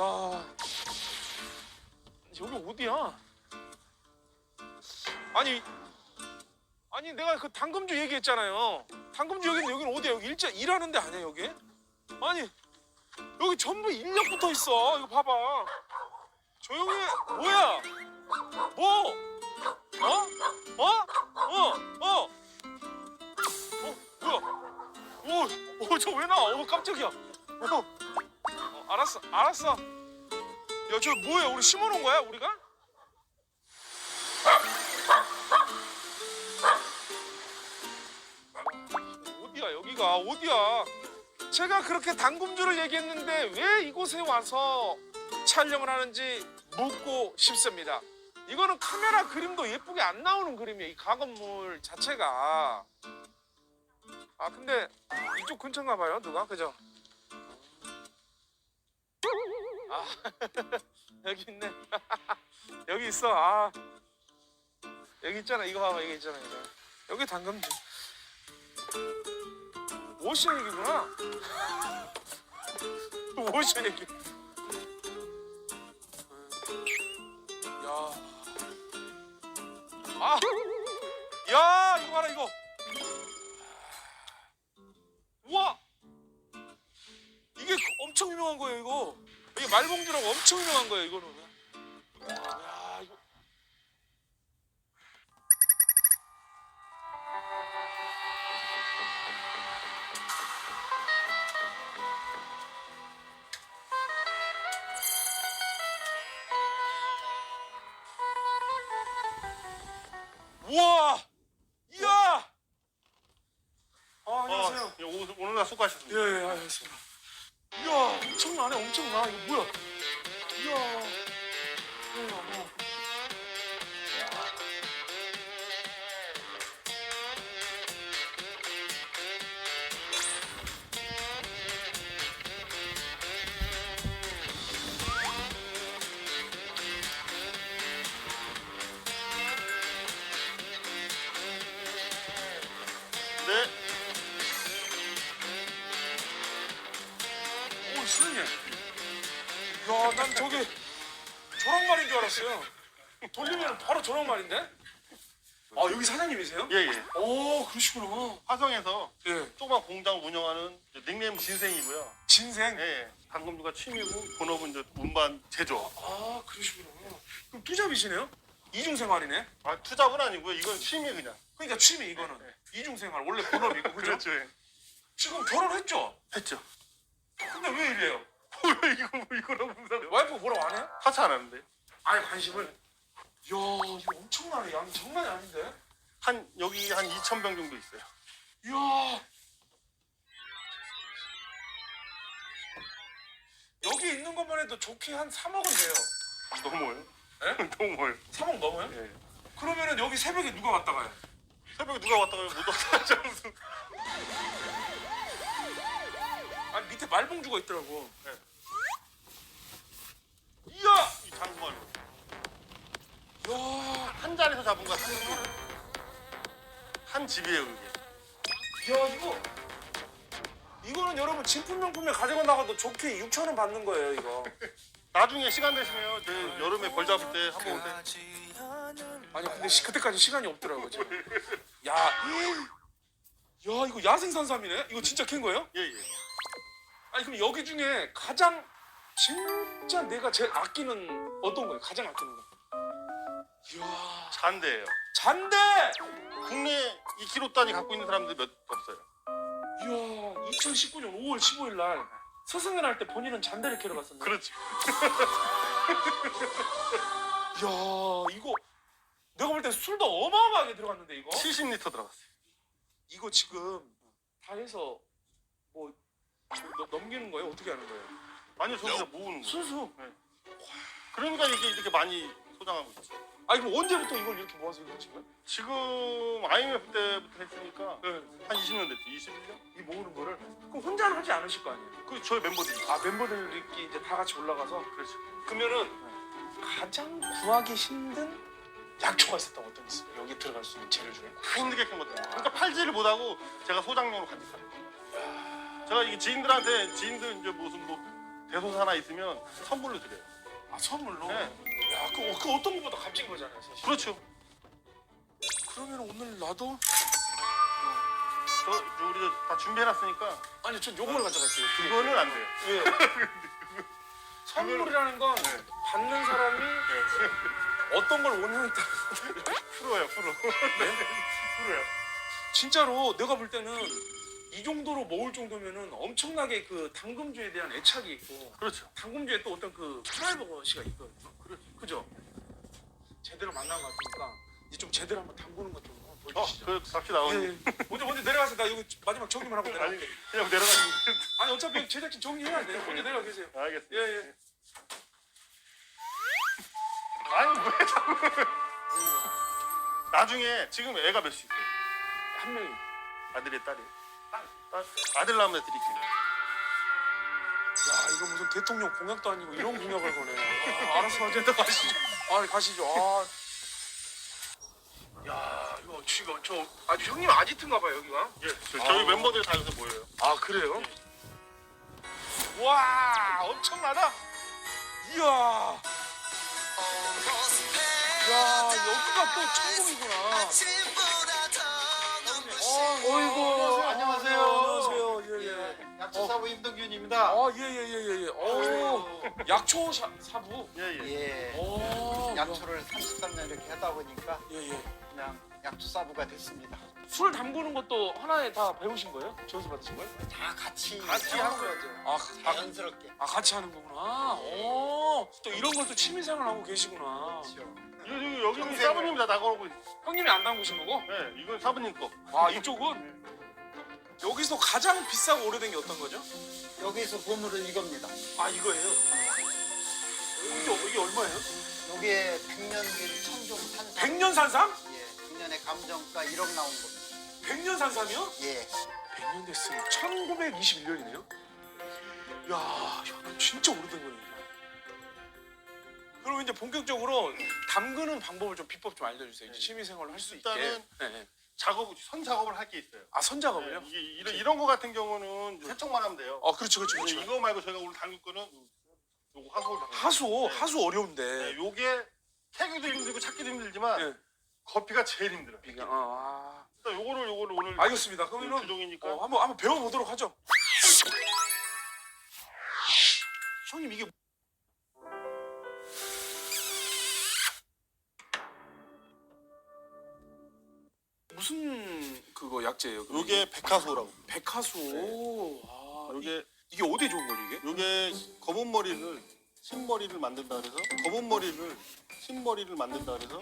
야 여기 어디야? 아니 아니 내가 그 당금주 얘기했잖아요. 당금주 여기는 여기는 어디야? 여기 일자 일하는 데 아니야 여기? 아니 여기 전부 인력 붙어 있어. 이거 봐봐. 조용히 해. 뭐야? 뭐? 어? 어? 어? 어? 어? 뭐야? 오, 오, 저 왜 나와? 오, 깜짝이야. 어, 어, 알았어, 알았어. 야, 저 뭐야? 우리 심어놓은 거야, 우리가? 어디야, 여기가 어디야? 제가 그렇게 당금주를 얘기했는데 왜 이곳에 와서 촬영을 하는지 묻고 싶습니다. 이거는 카메라 그림도 예쁘게 안 나오는 그림이에요. 이 가건물 자체가. 아 근데 이쪽 근처인가 봐요 누가 그죠? 아 여기 있네. 여기 있어. 아 여기 있잖아. 이거 봐봐. 여기 있잖아 이거. 여기 당근주 오션 얘기구나. 오션 얘기. 야아. 야 이거 봐라 이거. 우와! 엄청 유명한 거예요, 이거. 이게 말봉주라고 엄청 유명한 거예요, 이거는. 야, 이거. 우와! 이야! 아, 안녕하세요. 어, 예, 오늘, 오늘 날 수고하셨습니다. 예, 예, 알겠습니다. 이야, 엄청나네, 엄청나. 이거 뭐야? 이야. 네. 알았어요. 돌리면 바로 저런 말인데? 아, 여기 사장님이세요? 예, 예. 오, 그러시구나. 화성에서 예. 조그만 공장 운영하는 이제 닉네임 진생이고요. 진생. 예, 예. 당금주가 취미고 본업은 이제 운반 제조. 아, 그러시구나. 그럼 투잡이시네요? 이중 생활이네? 아, 투잡은 아니고요. 이건 취미 그냥. 그러니까 취미 이거는 이중 생활 원래 본업이고 그죠? 그렇죠. 예. 지금 결혼했죠? 했죠. 근데 왜 이래요? 왜 이거 뭐 이거랑 무슨 와이프 뭐라고 안 해요? 하차 안 하는데. 아예 관심을. 이야 이거 엄청나네 양이 장난이 아닌데. 한 여기 한 2천 병 정도 있어요. 이야. 여기 있는 것만 해도 좋게 한 3억은 돼요. 넘어요. 예? 넘어요. 3억 넘어요? 예. 그러면은 여기 새벽에 누가 왔다 가요? 새벽에 누가 왔다 가면 못 왔다 무슨. 아니 밑에 말봉주가 있더라고. 네. 이야. 이 장관. 자리에서 잡은 거야. 한 집이에요. 한 집이에요. 야 이거 이거는 여러분 진품명품에 가져가 나가도 좋게 6천 원 받는 거예요 이거. 나중에 시간 되시면 저 여름에 벌 잡을 때 한번 오세요. 아니 근데 시, 그때까지 시간이 없더라고 지금. 야, 야 이거 야생산삼이네. 이거 진짜 캔 거예요? 예, 예. 아니 그럼 여기 중에 가장 진짜 내가 제일 아끼는 어떤 거예요? 가장 아끼는 거. 이야 잔대예요. 잔대. 국내 2kg 단위 갖고 있는 사람들 몇 없어요. 이야 2019년 5월 15일 날 스승을 할 때 본인은 잔대를 캐러 갔었네. 그렇지. 이야 이거 내가 볼 때 술도 어마어마하게 들어갔는데 이거 70리터 들어갔어요. 이거 지금 다 해서 뭐 너- 넘기는 거예요? 어떻게 하는 거예요? 아니요, 저 그냥 모으는 거예요. 순수. 그러니까 이게 이렇게 많이 소장하고 있죠. 아니 그럼 언제부터 이걸 이렇게 모아서 이거 지금? 지금 IMF 때부터 했으니까 네. 한 20년 됐죠. 21년? 이 모으는 거를 그럼 혼자는 하지 않으실 거 아니에요? 그 저희 멤버들이. 아 멤버들끼리 이제 다 같이 올라가서 그렇죠. 그러면은 가장 구하기 힘든 약초가 있었던 어떤 게 있어요? 여기 들어갈 수 있는 재료 중에 다 힘들게 캔 거죠. 그러니까 팔지를 못 하고 제가 소장용으로 거예요. 제가 이게 지인들한테 지인들 이제 무슨 뭐 대소사 하나 있으면 선물로 드려요. 아 선물로? 네. 야, 그, 그 어떤 것보다 값진 거잖아요, 사실. 그렇죠. 그러면 오늘 나도 저, 저 우리 다 준비해놨으니까 아니 전 요걸 가져갈게요. 그거는 안 돼요. 왜? 선물이라는 건 네. 받는 사람이 어떤 걸 원하는 따라 프로예요, 프로. 프로예요. 진짜로 내가 볼 때는 이 정도로 모을 정도면은 엄청나게 그 당금주에 대한 애착이 있고 그렇죠. 당금주에 또 어떤 그 프라이버시가 있거든요. 그죠? 제대로 만난 것 같으니까 이제 좀 제대로 한번 담그는 것좀 어, 보여주시죠. 그 갑시다. 예, 어머니. 예. 먼저 먼저 내려가서 나 여기 마지막 정리만 하고 아니, 내려갈게. 그냥 내려가시면 아니 어차피 제작진 정리해야 돼. 먼저 내려가 계세요. 알겠습니다. 예 예. 아니, 왜 자꾸. 나중에 지금 애가 몇이 있어요? 한 명이. 아들이 딸이. 딸. 딸. 아들 낳으면 드릴게요. 야 이거 무슨 대통령 공약도 아니고 이런 공약을 거네. 아, 알았어, 어쨌든 가시죠. 아 가시죠. 아. 야 이거 지금 저 아주 형님 아지트인가 봐요 여기가. 예, 저- 저희 아. 멤버들 다 여기서 모여요. 아 그래요? 와 엄청나다. 이야. 야 여기가 또 천국이구나. 약초 사부 임동균입니다. 아 예 예 예 예 예. 오 약초 사, 사부. 예, 예. 예. 오 약초를 33년 이렇게 하다 보니까 예예. 그냥 약초 사부가 됐습니다. 술 담그는 것도 하나에 다 배우신 거예요? 전수 받으신 거예요? 다 같이 같이 하는 거죠. 아, 아, 자연스럽게. 아 같이 하는 거구나. 오, 또 이런 걸 또 취미생활 하고 계시구나. 그렇죠. 여기는 평생을. 사부님 다 나가고. 형님이 안 담그신 거고? 네, 이건 사부님 거. 아 이쪽은 여기서 가장 비싸고 오래된 게 어떤 거죠? 여기서 보물은 이겁니다. 아 이거예요. 이게, 이게 얼마예요? 여기에 백년길 천종 산삼. 백년산삼? 예. 작년에 감정가 1억 나온 겁니다. 백년산삼이요? 예. 100년 됐으면 1921년이네요. 야, 이거 진짜 오래된 거네. 이게. 그럼 이제 본격적으로 담그는 방법을 좀 비법 좀 알려주세요. 이제 취미생활을 할 수 있게. 일단은 네, 네. 작업, 선 작업을 할 게 있어요. 아 선작업을요? 네, 이게 이런, 이런 거 같은 경우는 세척만 하면 돼요. 아 그렇죠, 그렇죠, 근데 그렇죠. 이거 말고 저희가 오늘 담글 거는 요거 하소. 하수, 네. 하수 어려운데. 네, 요게 캐기도 힘들고 찾기도 힘들지만 예. 커피가 제일 힘들어요. 비가. 아, 일단 요거를 요거를 오늘 아. 알겠습니다. 그러면은 주종이니까 어, 한번 한번 배워보도록 하죠. 형님 이게 무슨 그거 약재예요? 그거? 요게 백화소라고. 백화수. 네. 아, 요게 이게 어디에 좋은 거죠 이게? 요게 검은 머리를 흰 머리를 만든다 그래서 검은 머리를 흰 머리를 만든다 그래서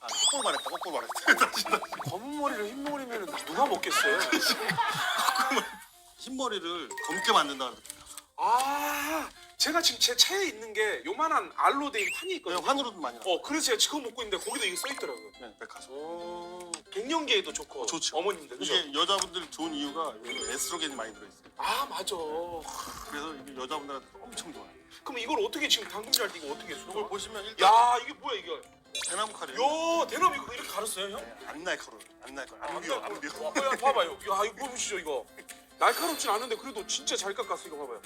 아 거꾸로 말했다 거꾸로 말했다 다시, 다시. 검은 머리를 흰 머리면 누가 먹겠어요? 흰 머리를 검게 만든다 그래서 아, 제가 지금 제 차에 있는 게 요만한 알로 된 판이 있거든요. 그냥 환으로도 많이 나. 어, 그래서 제가 지금 먹고 있는데 거기도 이게 써 있더라고요. 네, 백화소. 오, 갱년기에도 좋고 좋죠. 어머님들 그죠? 이게 여자분들 좋은 이유가 여기 에스트로겐이 많이 들어있어요. 아 맞아. 그래서 이게 여자분들한테 엄청 좋아요. 그럼 이걸 어떻게 지금 당근질 때 이거 어떻게 이걸 써? 보시면 일단 야 이게 뭐야 이거? 대나무 칼이에요. 야 대나무 이거 이렇게 가렸어요 형? 안 날카로워. 안 날카로워. 안안 비워. 날- 안 비워. 와, 야 봐봐요. 야 이거 보시죠 이거. 날카롭진 않은데 그래도 진짜 잘 깎았어 이거 봐봐요.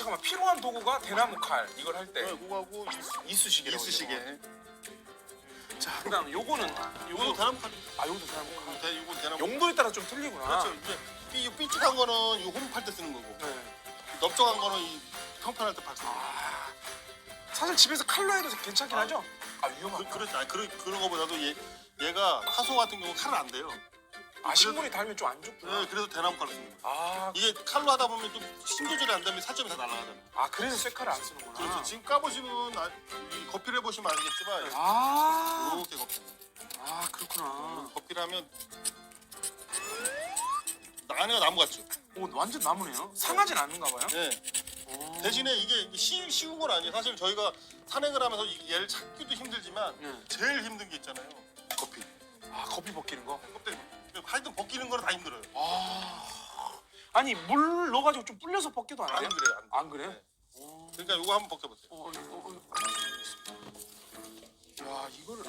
잠깐만 필요한 도구가 대나무 칼 이걸 할때 네, 그거하고 이쑤시개라고 이쑤시개. 자 그다음 요거는 이거도 요거 대나무 칼. 아 요것도 대나무 칼. 대- 이거 대나무. 용도에 따라 좀 틀리구나. 그렇죠. 이게 이 삐쭉한 거는 이 홈 팔 때 쓰는 거고 네. 넓적한 거는 이 평판할 때 박스. 아, 사실 집에서 칼로 해도 괜찮긴 아. 하죠? 아 그, 위험하다. 그렇지. 아니, 그런 그런 거보다도 얘 얘가 하소 같은 경우 칼은 안 돼요. 아 식물이 닳으면 좀 안 좋구나. 네, 그래서 대나무 칼을 쓰는 거예요. 아, 이게 칼로 하다 보면 좀힘 조절이 안 되면 살점이 다 날아가잖아요. 아 그래서 쇠칼을 안 쓰는구나. 그렇죠. 지금 까보시면 아, 이 거피를 해보시면 알겠지만 아, 이렇게 거피. 아 그렇구나. 거피를 하면 안에가 나무 같죠. 오 완전 나무네요. 상하진 않는가 봐요. 네. 오. 대신에 이게 쉬, 쉬운 건 아니에요. 사실 저희가 산행을 하면서 이- 얘를 찾기도 힘들지만 네. 제일 힘든 게 있잖아요. 거피. 아 커피 벗기는 거. 껍데기. 하여튼 벗기는 거는 다 힘들어요. 아, 아니 물 넣어가지고 좀 불려서 벗겨도 안 안 돼요? 그래요. 안, 안 그래요? 네. 오. 그러니까 이거 한번 벗겨보세요. 어, 어, 어, 어. 야 이거를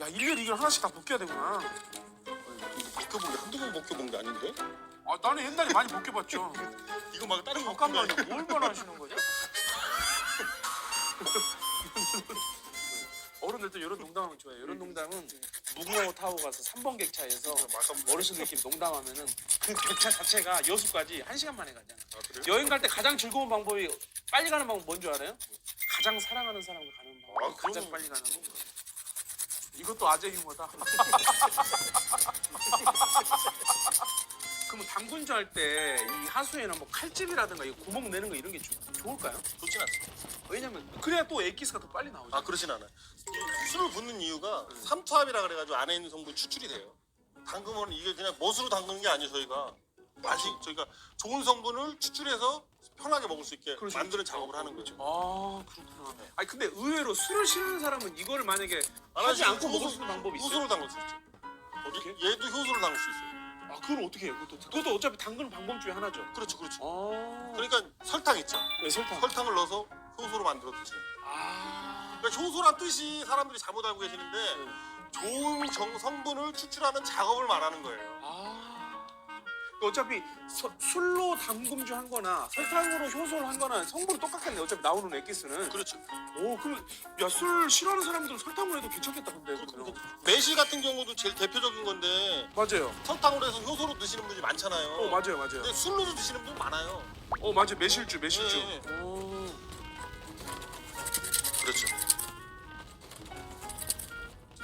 야 일일이 이걸 하나씩 다 벗겨야 되구나. 벗겨본 게 한두 번 벗겨본 게 아닌데? 아 나는 옛날에 많이 벗겨봤죠. 이거 말고 다른 거 잠깐만요. 거뭘 말하시는 거죠? 어른들도 이런 농담하면 좋아해요. 이런 농담은 무궁화 타고 가서 3번 객차에서 어르신들끼리 농담하면은 그 객차 자체가 여수까지 한 시간 만에 가잖아. 아? 여행 갈 때 가장 즐거운 방법이 빨리 가는 방법 뭔지 알아요? 가장 사랑하는 사람과 가는 방법. 아, 가장 그럼- 빨리 가는 거. 이것도 아재 유머다. 그럼 당근주 할 때 이 하수에는 뭐 칼집이라든가 이 구멍 내는 거 이런 게 좋, 좋을까요? 좋진 않습니다. 왜냐면 그래야 또 엑기스가 더 빨리 나오죠. 아 그러진 않아요. 이 술을 붓는 이유가 삼투압이라 그래가지고 안에 있는 성분 추출이 돼요. 담그면 이게 그냥 멋으로 담그는 게 아니에요 저희가 맛이 저희가 좋은 성분을 추출해서 편하게 먹을 수 있게 그렇죠. 만드는 작업을 하는 거죠. 아 그렇구나. 아니 근데 의외로 술을 싫어하는 사람은 이거를 만약에 안 하지 않고 먹을 수 있는 방법이 있어요. 효소를 담글 수 있죠. 어떻게? 얘- 얘도 효소를 담글 수 있어요. 아 그건 어떻게 해요? 그것도 그것도 어차피 담그는 방법 중에 하나죠. 그렇죠, 그렇죠. 아. 그러니까 설탕 있죠. 네 설탕. 설탕을 넣어서 효소로 만들어. 거예요. 아. 그러니까 효소란 뜻이 사람들이 잘못 알고 계시는데 좋은 정 성분을 추출하는 작업을 말하는 거예요. 아. 어차피 서- 술로 담금주 한 거나 설탕으로 효소를 한 거나 성분이 똑같겠네. 어차피 나오는 엑기스는. 그렇죠. 오, 그럼 야 술 싫어하는 사람들은 설탕으로 해도 괜찮겠다 근데. 그러면. 매실 같은 경우도 제일 대표적인 건데 맞아요. 설탕으로 해서 효소로 드시는 분이 많잖아요. 어 맞아요 맞아요. 근데 술로도 드시는 분 많아요. 어 맞아요 매실주 매실주. 네. 오.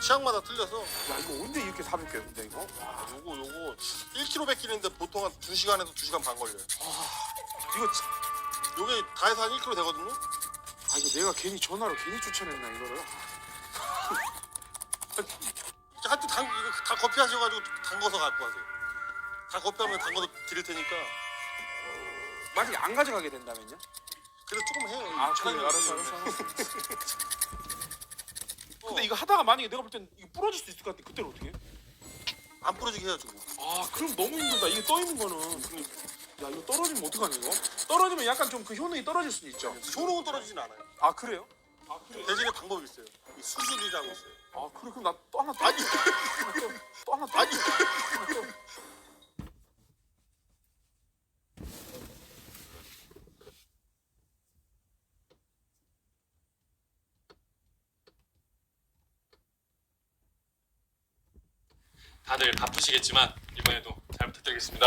취향마다 틀려서 야 이거 언제 이렇게 사백개요 근데 이거? 아, 요거 요거 1kg 뺏기는데 보통 한 2시간에서 2시간 반 걸려요. 이거 참- 요게 다 해서 한 1kg 되거든요. 아 이거 내가 괜히 전화로 괜히 추천했나 이거를? 하여튼 당, 이거 다 커피 하셔가지고 담궈서 갖고 가세요. 다 커피하면 담궈서 드릴 테니까. 만약에 안 가져가게 된다면요? 그래도 조금 해요. 아 그래 알았어 있으니까. 알았어. 어, 근데 이거 하다가 만약에 내가 볼 땐 이거 부러질 수도 있을 것 같아. 그때는 어떻게 해? 안 부러지게 해야죠. 아 그럼 너무 힘들다. 이게 떠 있는 거는. 야 이거 떨어지면 어떡하니 이거? 떨어지면 약간 좀 그 효능이 떨어질 수는 있죠. 효능은 떨어지진 않아요. 아 그래요? 아 그래. 대신에 방법이 있어요. 이 수술이라고 있어요. 아 그래 그럼 나 또 하나 또 아니, 또 하나 또 아니. 다들 바쁘시겠지만 이번에도 잘 부탁드리겠습니다.